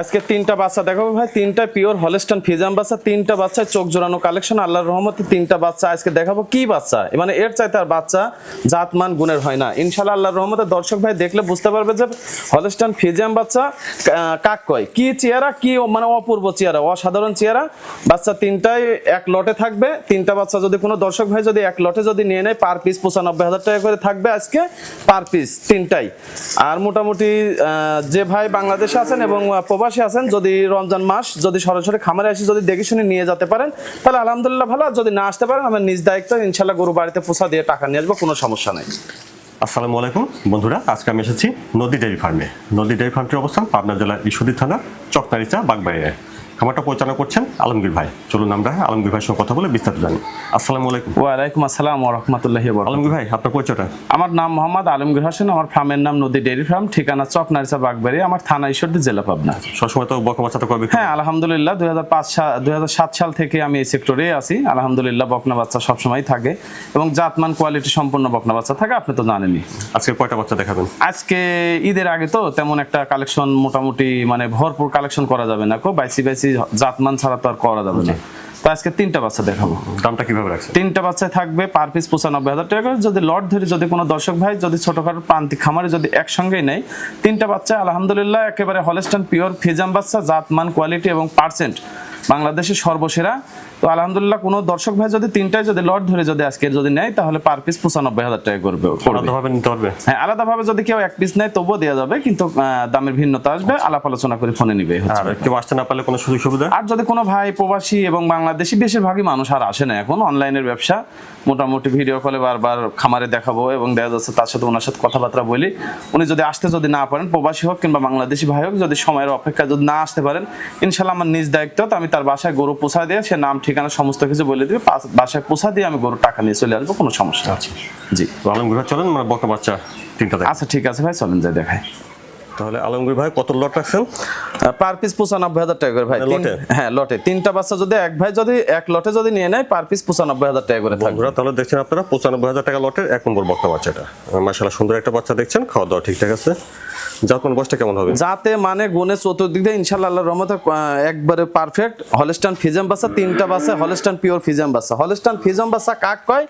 আজকে তিনটা বাচ্চা দেখাবো ভাই, তিনটা পিওর হলেস্টান ফিজাম বাচ্চা, তিনটা বাচ্চা, চোখ জোড়ানো কালেকশন আল্লাহর রহমতে তিনটা বাচ্চা আজকে দেখাবো। কি বাচ্চা? মানে এর চাইতে আর বাচ্চা জাতমান গুণের হয় না। ইনশাল্লাহ আল্লাহর রহমতে দর্শক ভাই দেখলে বুঝতে পারবে যে হলেস্টান ফিজাম বাচ্চা কাক কয়? কি চেহারা, কি মানে অপূর্ব চেহারা, অসাধারণ চেহারা। বাচ্চা তিনটাই এক লটে থাকবে। তিনটা বাচ্চা যদি কোনো দর্শক ভাই যদি এক লটে যদি নিয়ে নেয় পার পিস পঁচানব্বই হাজার টাকা করে থাকবে আজকে পার পিস তিনটাই। আর মোটামুটি যে ভাই বাংলাদেশে আছেন এবং প্রবাসী আছেন, যদি রমজান মাস, যদি সরাসরি খামারে এসে যদি দেখে শুনে নিয়ে যেতে পারেন, তাহলে আলহামদুলিল্লাহ ভালো। যদি না আসতে পারেন, আমার নিজ দায়িত্ব ইনশাল্লাহ গরু বাড়িতে পোষা দিয়ে টাকা নিয়ে আসব, কোনো সমস্যা নেই। আসসালামু আলাইকুম। বন্ধুরা, আজকে আমি এসেছি নদী ডেয়ারি ফার্মে। নদী ডেয়ারি ফার্মটির অবস্থান পাবনা জেলার ইসুদি থানা চকতারিচা বাগবাড়িয়া খামারটা পরিচালনা করছেন আলমগীর ভাই। চলুন আমরা আলমগীর ভাইয়ের সঙ্গে কথা বলে বিস্তারিত জানি। আসসালামু আলাইকুম। ওয়ালাইকুম আসসালাম রহমতুল্লাহি আলমগীর ভাই আপনার পরিচয়টা? আমার নাম মোহাম্মদ আলমগীর হোসেন আমার ফার্মের নাম নদী ডেয়ারি ফার্ম ঠিকানা চক নারিসা বাগবাড়ি আমার থানা ঈশ্বরদী জেলা পাবনা। সবসময় তো বকমা বাচ্চাটা কবে হ্যাঁ আলহামদুলিল্লাহ দুই হাজার পাঁচ সাল দুই হাজার সাত সাল থেকে আমি এই সেক্টরে আছি। আলহামদুলিল্লাহ বকনা বাচ্চা সবসময় থাকে এবং জাতমান কোয়ালিটি সম্পূর্ণ বকনা বাচ্চা থাকে আপনি তো জানেনই। আজকে কয়টা বাচ্চা দেখাবেন? আজকে ঈদের আগে তো তেমন একটা কালেকশন মোটামুটি মানে ভরপুর কালেকশন করা যাবে না কো বাইসি বাইসি জাতমান ছাড়া তো আর করা যাবে না। তো আজকে তিনটা বাচ্চা দেখাবো। দামটা কীভাবে রাখছেন? তিনটা বাচ্চা থাকবে পার পিস পঁচানব্বই হাজার টাকা যদি লট ধরে যদি কোনো দর্শক ভাই যদি ছোটখাটো প্রান্তিক খামারে যদি একসঙ্গেই নেয় তিনটা বাচ্চা আলহামদুলিল্লাহ একেবারে হলেস্টান পিওর ফিজাম বাচ্চা জাতমান কোয়ালিটি এবং পার্সেন্ট বাংলাদেশের সর্বসেরা। তো আলহামদুলিল্লাহ কোনো দর্শক ভাই যদি তিনটায় যদি লট ধরে যদি আজকে যদি নেয় তাহলে পার পিস পঁচানব্বই হাজার টাকা করবে। আলাদাভাবে নিতে পারবে? হ্যাঁ আলাদাভাবে যদি কেউ এক পিস নেয় তবুও দেওয়া যাবে কিন্তু দামের ভিন্নতা আসবে আলাপ আলোচনা করে ফোনে নিবে আর কেউ আসতে না পারলে কোনো সুযোগ সুবিধা? আর যদি কোনো ভাই প্রবাসী এবং বাংলাদেশি বেশিরভাগই মানুষ আর আসে না এখন অনলাইনের ব্যবসা। মোটামুটি ভিডিও কলে বারবার খামারে দেখাবো এবং দেখা যাচ্ছে তার সাথে ওনার সাথে কথাবার্তা বলি। উনি যদি আসতে যদি না পারেন প্রবাসী হোক কিংবা বাংলাদেশি ভাই হোক যদি সময়ের অপেক্ষা যদি না আসতে পারেন ইনশাল্লাহ আমার নিজ দায়িত্ব তো আমি তার বাসায় গরু পোষা দিয়ে সে নাম ঠিকানা সমস্ত কিছু বলে দিবে। বাসায় পোষা দিয়ে আমি গরু টাকা নিয়ে চলে আসব কোনো সমস্যা আছে জি। তো আলমগীর ভাই চলেন মানে বকমা বাচ্চা তিনটা আচ্ছা ঠিক আছে ভাই চলেন যাই দেখায় তাহলে আলমগীর ভাই কত লট রাখছেন? পার পিস পঁচানব্বই হাজার টাকা করে ভাই। মানে লটে? হ্যাঁ লটে। তিনটা বাচ্চা যদি এক ভাই যদি এক লটে যদি নিয়ে নেয় পার পিস পঁচানব্বই হাজার টাকা করে থাকবে। তাহলে দেখছেন আপনারা পঁচানব্বই হাজার টাকা লটের এক নম্বর বকমা বাচ্চাটা। মাসাল্লাহ সুন্দর একটা বাচ্চা দেখছেন খাওয়া দাওয়া ঠিকঠাক আছে। জাতমান বয়সটা কেমন হবে? যাতে মানে গুণে চতুর্দিক দিয়ে ইনশাল্লাহ আল্লাহর রহমতে একবারে পারফেক্ট হলেস্টান ফিজাম বাচ্চা তিনটা বাচ্চা হলেস্টান পিওর ফিজাম বাচ্চা। হলেস্টান ফিজাম বাচ্চা কাক কয়?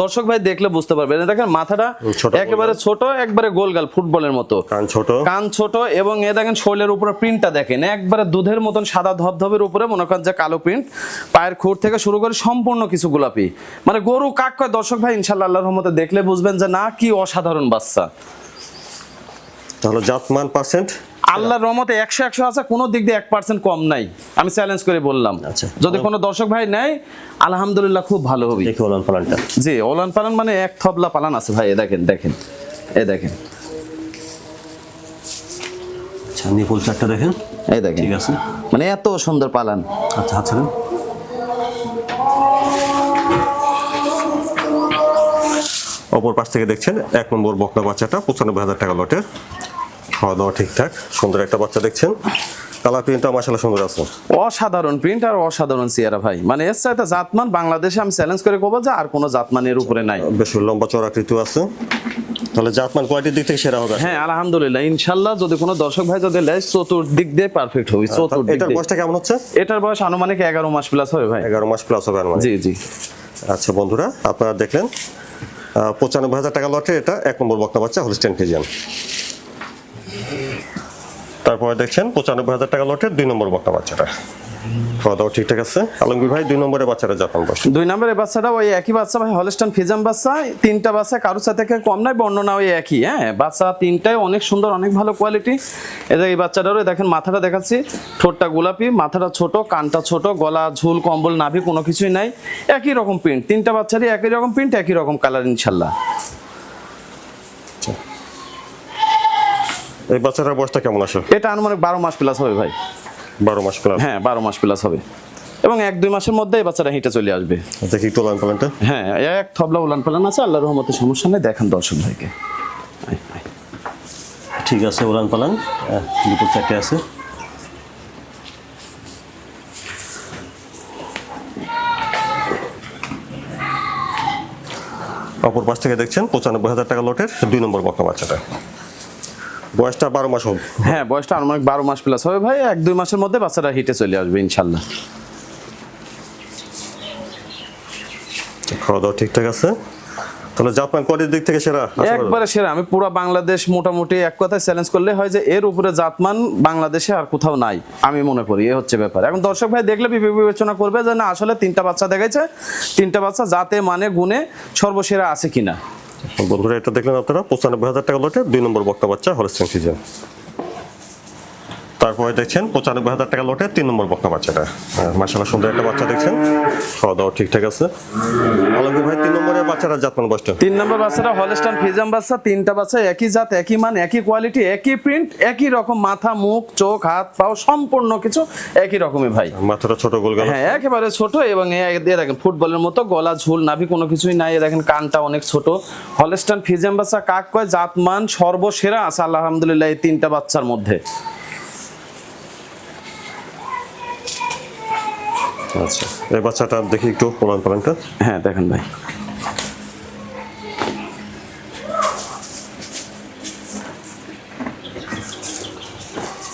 দর্শক ভাই দেখলে বুঝতে পারবে এই দেখেন মাথাটা ছোট একেবারে ছোট একবারে গোলগাল ফুটবলের মতো। কান ছোট। কান ছোট এবং এ দেখেন শরীরের উপরে প্রিন্টটা দেখেন। একবারে দুধের মতন সাদা ধবধবের উপরে মনে করেন যে কালো প্রিন্ট পায়ের খুর থেকে শুরু করে সম্পূর্ণ কিছু গোলাপি। মানে গরু কাক কয় দর্শক ভাই ইনশাল্লাহ আল্লাহর রহমতে দেখলে বুঝবেন যে না কি অসাধারণ বাচ্চা। তাহলে জাতমান পার্সেন্ট আল্লাহর রহমতে একশো একশো আছে কোনো দিক দিয়ে এক পার্সেন্ট কম নাই। আমি চ্যালেঞ্জ করে বললাম। আচ্ছা। যদি কোনো দর্শক ভাই নেয় আলহামদুলিল্লাহ খুব ভালো হবে। দেখি ওলান পালানটা। জি ওলান পালান মানে এক থবলা পালান আছে ভাই এ দেখেন দেখেন এ দেখেন। আচ্ছা নিপুল চারটা দেখেন? এই দেখেন। ঠিক আছে। মানে এত সুন্দর পালান। আচ্ছা আচ্ছা অপর পাশ থেকে দেখছেন এক নম্বর বকনা বাচ্চাটা পঁচানব্বই হাজার টাকা লটের। খাওয়া দাওয়া ঠিকঠাক সুন্দর একটা বাচ্চা দেখছেন। কালার প্রিন্টটা মাসাল্লাহ সুন্দর আছে। অসাধারণ প্রিন্ট আর অসাধারণ চেয়ারা ভাই। মানে এর সাথে জাতমান বাংলাদেশে আমি চ্যালেঞ্জ করে কবো যে আর কোনো জাতমান এর উপরে নাই। বেশ লম্বা চড়াকৃতি আছে। তাহলে জাতমান কোয়ালিটির দিক থেকে সেরা হবে। হ্যাঁ আলহামদুলিল্লাহ। ইনশাল্লাহ যদি কোনো দর্শক ভাই যদি লেয় চতুর্দিক দিয়ে পারফেক্ট হবে চতুর্দিক এটার বয়সটা কেমন হচ্ছে? এটার বয়স আনুমানিক এগারো মাস প্লাস হবে ভাই। এগারো মাস প্লাস হবে আনুমানিক। জি জি। আচ্ছা বন্ধুরা আপনারা দেখলেন পঁচানব্বই হাজার টাকা লটে এটা এক নম্বর বক্তা বাচ্চা হলিস্টেন ফিজিয়ান। তারপরে দেখছেন, পঁচানব্বই হাজার টাকা লটের দুই নম্বর বক্তা বাচ্চাটা। আছে? ভাই, দুই নম্বরের বাচ্চাটা দুই বাচ্চাটা ওই একই বাচ্চা, ভাই ফিজাম বাচ্চা। তিনটা বাচ্চা কারোর সাথে কম নাই বর্ণনা ওই একই হ্যাঁ? বাচ্চা অনেক সুন্দর, অনেক ভালো কোয়ালিটি এই বাচ্চাটারও দেখেন, মাথাটা দেখাচ্ছি। ঠোঁটটা গোলাপি, মাথাটা ছোট, কানটা ছোট, গলা, ঝুল, কম্বল, নাভি কোনো কিছুই নাই। একই রকম প্রিন্ট তিনটা বাচ্চারই একই রকম প্রিন্ট একই রকম কালার ইনশাল্লাহ। এই বাচ্চাটার বয়সটা কেমন আসে এটা আনুমানিক বারো মাস প্লাস হবে ভাই। বারো মাস প্লাস হ্যাঁ বারো মাস প্লাস হবে। এবং এক দুই মাসের মধ্যে এই বাচ্চাটা হেঁটে চলে আসবে। দেখি একটু লাইন পালানটা হ্যাঁ এক থবলা উলান পালান আছে আল্লাহর রহমতে সমস্যা নেই দেখেন দর্শক ভাইকে। ঠিক আছে উলান পালান দুপুর চারটে আছে। অপর পাশ থেকে দেখছেন পঁচানব্বই হাজার টাকা লটের দুই নম্বর বক্তা বাচ্চাটা। বয়সটা বারো মাস হোক হ্যাঁ বয়সটা আনুমানিক বারো মাস প্লাস হবে। ভাই এক দুই মাসের মধ্যে বাচ্চাটা হিটে চলে আসবে ইনশাল্লাহ। খাওয়া দাওয়া ঠিকঠাক আছে? তাহলে জাতমান কোয়ালিটির দিক থেকে সেরা। একবারে সেরা। আমি পুরো বাংলাদেশ মোটামুটি এক কথায় চ্যালেঞ্জ করলে হয় যে এর উপরে জাতমান বাংলাদেশে আর কোথাও নাই আমি মনে করি। এ হচ্ছে ব্যাপার। এখন দর্শক ভাই দেখলে বিবে- বিবেচনা করবে যে না আসলে তিনটা বাচ্চা দেখাইছে। তিনটা বাচ্চা জাতে মানে গুণে সর্বসেরা আছে কিনা। বন্ধুরা এটা দেখলেন আপনারা। পঁচানব্বই হাজার টাকা লটে দুই নম্বর বক্তা বাচ্চা হলস্টেন সিজন তারপরে দেখছেন পঁচানব্বই হাজার টাকা লটে তিন নম্বর বক্তা বাচ্চাটা। মাসাল্লাহ সুন্দর একটা বাচ্চা দেখছেন। খাওয়া দাওয়া ঠিকঠাক আছে। আলমগীর ভাই তিন নম্বরের বাচ্চারা জাতমান বয়সটা? তিন নম্বর বাচ্চাটা হলস্টান ফিজাম বাচ্চা তিনটা বাচ্চা একই জাত একই মান একই কোয়ালিটি একই প্রিন্ট একই রকম মাথা মুখ চোখ হাত পাও সম্পূর্ণ কিছু একই রকমই ভাই। মাথাটা ছোট গোল গেল। হ্যাঁ একেবারে ছোট এবং এ দেখেন ফুটবলের মতো গলা ঝুল নাভি কোনো কিছুই নাই। দেখেন কানটা অনেক ছোট। হলস্টান ফিজেম বাচ্চা কাক কয় জাতমান সর্বসেরা আছে আলহামদুলিল্লাহ এই তিনটা বাচ্চার মধ্যে। আচ্ছা। এই বাচ্চাটা দেখি একটু প্রমাণ পালনটা হ্যাঁ দেখেন ভাই।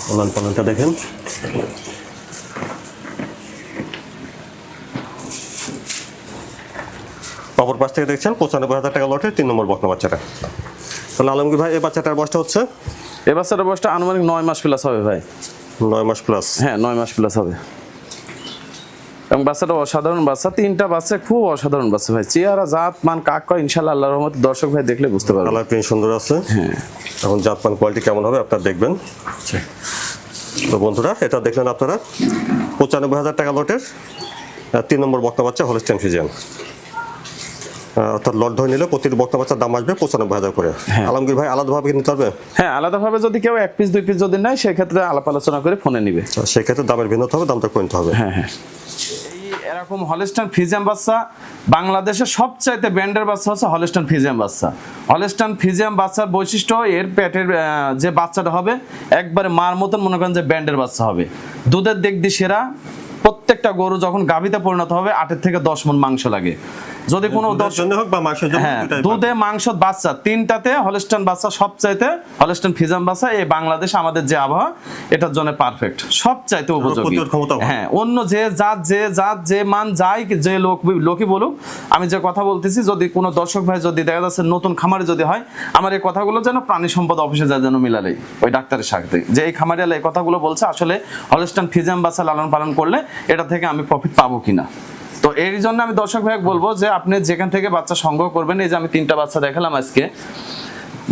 প্রমাণ পালনটা দেখেন। অপর পাশ থেকে দেখছেন পঁচানব্বই হাজার টাকা লটে তিন নম্বর বকনা বাচ্চাটা। তাহলে আলমগীর ভাই এই বাচ্চাটার বয়সটা হচ্ছে? এ বাচ্চাটার বয়সটা আনুমানিক নয় মাস প্লাস হবে ভাই। নয় মাস প্লাস হ্যাঁ নয় মাস প্লাস হবে। এবং বাচ্চাটা অসাধারণ বাচ্চা। তিনটা বাচ্চা খুব অসাধারণ বাচ্চা ভাই। চেহারা জাত মান কাক কয় ইনশাল্লাহ আল্লাহ রহমত দর্শক ভাই দেখলে বুঝতে পারবে। কালার প্রিন্ট সুন্দর আছে। হ্যাঁ। এখন জাতমান কোয়ালিটি কেমন হবে আপনারা দেখবেন। তো বন্ধুরা এটা দেখলেন আপনারা। পঁচানব্বই হাজার টাকা লটের তিন নম্বর বক্তা বাচ্চা হলস্টেন ফিজিয়ান অর্থাৎ লট ধরে নিলে প্রতিটি বক্তা বাচ্চার দাম আসবে পঁচানব্বই হাজার করে। আলমগীর ভাই আলাদাভাবে কিনতে পারবে? হ্যাঁ আলাদাভাবে যদি কেউ এক পিস দুই পিস যদি নেয় সেক্ষেত্রে আলাপ আলোচনা করে ফোনে নিবে। তো সেক্ষেত্রে দামের ভিন্নতা হবে দামটা কিনতে হবে। হ্যাঁ হ্যাঁ। এরকম হলেস্টান ফিজিয়াম বাচ্চা বাংলাদেশের সবচাইতে ব্র্যান্ডের বাচ্চা হচ্ছে হলেস্টান ফিজিয়াম বাচ্চা হলেস্টান ফিজিয়াম বাচ্চার বৈশিষ্ট্য, এর পেটের যে বাচ্চাটা হবে, একবারে মার মতন মনে করেন যে ব্র্যান্ডের বাচ্চা হবে। দুধের দিক দিয়ে সেরা প্রত্যেকটা গরু যখন গাভীতে পরিণত হবে আটের থেকে দশ মন মাংস লাগে। যদি কোনো হ্যাঁ দুধে মাংস বাচ্চা তিনটাতে হলস্টান বাচ্চা সবচাইতে হলস্টান ফিজাম বাচ্চা এই বাংলাদেশ আমাদের যে আবহাওয়া এটার জন্য পারফেক্ট সবচাইতে উপযোগী। হ্যাঁ অন্য যে জাত যে জাত যে মান যাই যে লোক লোকই বলুক আমি যে কথা বলতেছি যদি কোনো দর্শক ভাই যদি দেখা যাচ্ছে নতুন খামারে যদি হয় আমার এই কথাগুলো যেন প্রাণী সম্পদ অফিসে যায় যেন মিলালেই ওই ডাক্তারের সাথে। যে এই খামারিয়ালা এই কথাগুলো বলছে আসলে হলস্টান ফিজাম বাচ্চা লালন পালন করলে এটা থেকে আমি প্রফিট পাবো কিনা। তো এই জন্য আমি দর্শক ভাই বলব যে আপনি যেখান থেকে বাচ্চা সংগ্রহ করবেন, এই যে আমি তিনটা বাচ্চা দেখালাম আজকে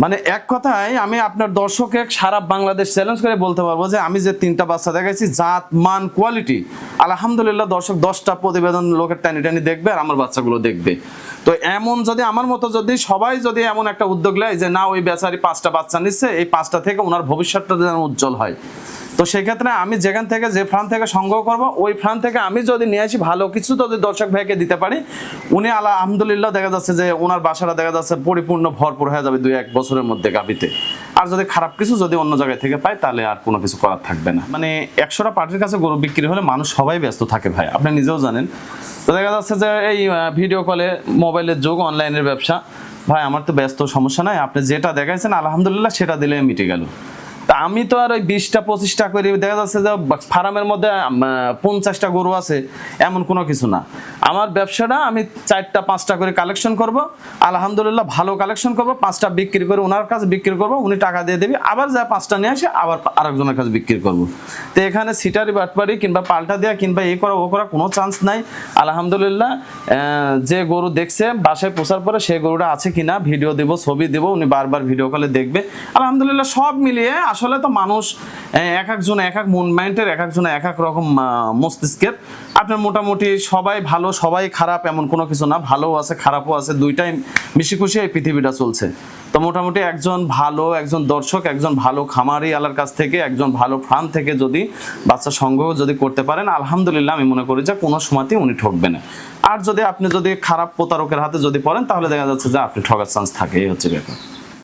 মানে এক কথায় আমি আপনার দর্শকে সারা বাংলাদেশ চ্যালেঞ্জ করে বলতে পারব যে আমি যে তিনটা বাচ্চা দেখাইছি, জাত, মান কোয়ালিটি আলহামদুলিল্লাহ দর্শক দশটা প্রতিবেদন লোকের টানি টানি দেখবে আর আমার বাচ্চাগুলো দেখবে। তো এমন যদি, আমার মতো যদি, সবাই যদি এমন একটা উদ্যোগ নেয় যে না, ওই বেচারি পাঁচটা বাচ্চা নিচ্ছে, এই পাঁচটা থেকে ওনার ভবিষ্যৎটা যেন উজ্জ্বল হয়। তো সেক্ষেত্রে আমি যেখান থেকে যে ফার্ম থেকে সংগ্রহ করব, ওই ফার্ম থেকে আমি যদি নিয়ে আসি ভালো কিছু যদি দর্শক ভাইকে দিতে পারি। উনি আল্লাহ আলহামদুলিল্লাহ দেখা যাচ্ছে যে ওনার বাসাটা দেখা যাচ্ছে পরিপূর্ণ ভরপুর হয়ে যাবে দুই এক বছরের মধ্যে গাবিতে আর যদি খারাপ কিছু যদি অন্য জায়গায় থেকে পায়, তাহলে আর কোনো কিছু করার থাকবে না। মানে একশোটা পার্টির কাছে গরু বিক্রি হলে মানুষ সবাই ব্যস্ত থাকে ভাই, আপনি নিজেও জানেন। তো দেখা যাচ্ছে যে এই ভিডিও কলে মোবাইলের যুগ অনলাইনের ব্যবসা। ভাই, আমার তো ব্যস্ত, সমস্যা নাই। আপনি যেটা দেখাইছেন, আলহামদুলিল্লাহ সেটা দিলে মিটে গেল। তা আমি তো আর ওই বিশটা, পঁচিশটা করে দেখা যাচ্ছে যে ফার্মের মধ্যে পঞ্চাশটা গরু আছে, এমন কোনো কিছু না। আমার ব্যবসাটা আমি চারটা, পাঁচটা করে কালেকশন করব, আলহামদুলিল্লাহ ভালো কালেকশন করব, পাঁচটা বিক্রি করে ওনার কাছে বিক্রি করব, উনি টাকা দিয়ে দেবে, আবার যা পাঁচটা নিয়ে আসে আবার আরেকজনের কাছে বিক্রি করব। তো এখানে সিটারি, বাটপারি কিংবা পাল্টা দেওয়া কিংবা এ করা, ও করা কোনো চান্স নাই। আলহামদুলিল্লাহ যে গরু দেখছে, বাসায় পোষার পরে সেই গরুটা আছে কিনা ভিডিও দেব, ছবি দেব, উনি বারবার ভিডিও কলে দেখবে। আলহামদুলিল্লাহ সব মিলিয়ে আসলে তো মানুষ এক একজন এক এক মন মাইন্ডের এক একজন এক এক রকম মস্তিষ্কের। আপনার মোটামুটি সবাই ভালো, সবাই খারাপ এমন কোনো কিছু না। ভালো আছে, খারাপও আছে। দুইটাই মিশি খুশি এই পৃথিবীটা চলছে। তো মোটামুটি একজন ভালো, একজন দর্শক, একজন ভালো খামারি আলার কাছ থেকে, একজন ভালো ফার্ম থেকে যদি বাচ্চা সংগ্রহ যদি করতে পারেন, আলহামদুলিল্লাহ আমি মনে করি যে কোনো সময়তেই উনি ঠকবে না। আর যদি আপনি যদি খারাপ প্রতারকের হাতে যদি পড়েন, তাহলে দেখা যাচ্ছে যে আপনি ঠকার চান্স থাকে। এই হচ্ছে ব্যাপার।